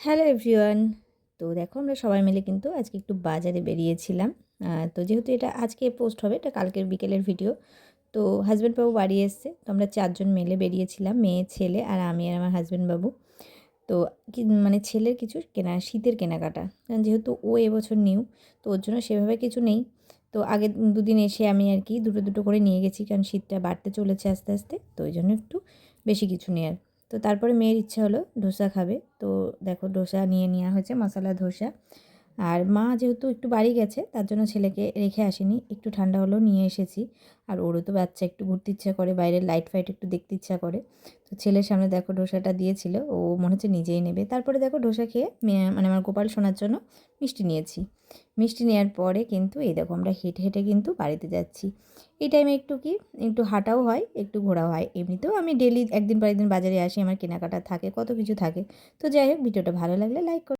Hello everyone. তো দেখো আমরা সবাই মিলে কিন্তু আজকে একটু বাজারে বেরিয়েছিলাম। তো যেহেতু এটা আজকে পোস্ট হবে, এটা কালকের বিকেলের ভিডিও। তো হাজব্যান্ড বাবু বাড়ি এসছে, তো আমরা চারজন মিলে বেরিয়েছিলাম, মেয়ে, ছেলে আর আমি আর আমার হাজব্যান্ড বাবু। তো মানে ছেলের কিছু কেনা, শীতের কেনাকাটা। কারণ যেহেতু ও এবছর নিউ তো ওর জন্য সেভাবে কিছু নেই। তো আগে দুদিন এসে আমি আর কি দুটো দুটো করে নিয়ে গেছি, কারণ শীতটা বাড়তে চলেছে আস্তে আস্তে, তো ওই জন্য একটু বেশি কিছু নেওয়ার তো তারপরে মেয়ের ইচ্ছে হলো ধোসা খাবে। তো দেখো, ধোসা নিয়ে নেওয়া হয়েছে, মশলা, ধোসা। আর মা যেহেতু একটু বাড়ি গেছে, তার জন্য ছেলেকে রেখে আসেনি। একটু ঠান্ডা হলেও নিয়ে এসেছি। আর ওরও তো বাচ্চা, একটু ঘুরতে ইচ্ছা করে, বাইরের লাইট ফাইট একটু দেখতে ইচ্ছা করে। তো ছেলের সামনে দেখো ডোসাটা দিয়েছিল, ও মনে হচ্ছে নিজেই নেবে। তারপরে দেখো ডোসা খেয়ে মানে আমার গোপাল শোনার জন্য মিষ্টি নিয়েছি। মিষ্টি নেওয়ার পরে কিন্তু এই দেখো আমরা হেঁটে হেঁটে কিন্তু বাড়িতে যাচ্ছি। এই টাইমে একটু কি, একটু হাঁটাও হয়, একটু ঘোরাও হয়। এমনিতেও আমি ডেলি একদিন পর একদিন বাজারে আসি, আমার কেনাকাটা থাকে, কত কিছু থাকে। তো যাই হোক, ভিডিওটা ভালো লাগলে লাইক